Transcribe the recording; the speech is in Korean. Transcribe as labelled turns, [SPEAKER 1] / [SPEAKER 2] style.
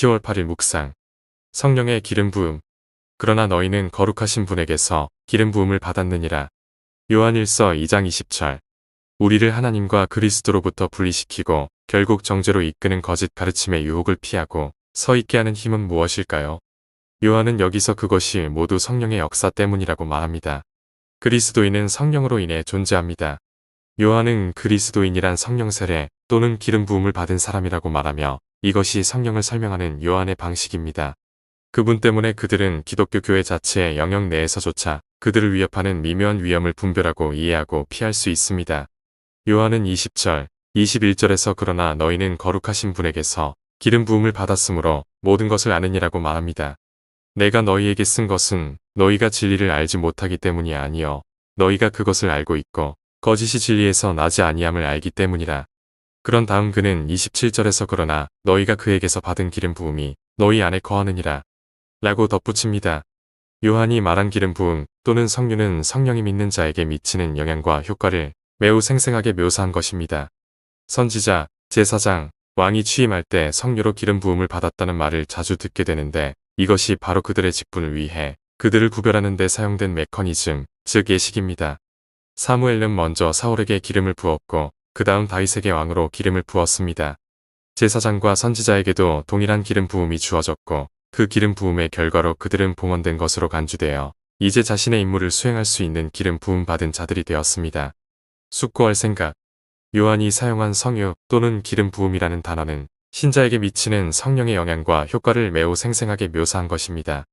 [SPEAKER 1] 10월 8일 묵상. 성령의 기름 부음. 그러나 너희는 거룩하신 분에게서 기름 부음을 받았느니라. 요한일서 2장 20절. 우리를 하나님과 그리스도로부터 분리시키고 결국 정죄로 이끄는 거짓 가르침의 유혹을 피하고 서 있게 하는 힘은 무엇일까요? 요한은 여기서 그것이 모두 성령의 역사 때문이라고 말합니다. 그리스도인은 성령으로 인해 존재합니다. 요한은 그리스도인이란 성령 세례 또는 기름 부음을 받은 사람이라고 말하며 이것이 성령을 설명하는 요한의 방식입니다. 그분 때문에 그들은 기독교 교회 자체의 영역 내에서조차 그들을 위협하는 미묘한 위험을 분별하고 이해하고 피할 수 있습니다. 요한은 20절, 21절에서 그러나 너희는 거룩하신 분에게서 기름 부음을 받았으므로 모든 것을 아느니라고 말합니다. 내가 너희에게 쓴 것은 너희가 진리를 알지 못하기 때문이 아니요 너희가 그것을 알고 있고 거짓이 진리에서 나지 아니함을 알기 때문이라. 그런 다음 그는 27절에서 그러나 너희가 그에게서 받은 기름 부음이 너희 안에 거하느니라. 라고 덧붙입니다. 요한이 말한 기름 부음 또는 성류는 성령이 믿는 자에게 미치는 영향과 효과를 매우 생생하게 묘사한 것입니다. 선지자, 제사장, 왕이 취임할 때 성류로 기름 부음을 받았다는 말을 자주 듣게 되는데 이것이 바로 그들의 직분을 위해 그들을 구별하는 데 사용된 메커니즘, 즉 예식입니다. 사무엘은 먼저 사울에게 기름을 부었고 그 다음 다윗에게 왕으로 기름을 부었습니다. 제사장과 선지자에게도 동일한 기름 부음이 주어졌고 그 기름 부음의 결과로 그들은 봉헌된 것으로 간주되어 이제 자신의 임무를 수행할 수 있는 기름 부음 받은 자들이 되었습니다. 숙고할 생각 요한이 사용한 성유 또는 기름 부음이라는 단어는 신자에게 미치는 성령의 영향과 효과를 매우 생생하게 묘사한 것입니다.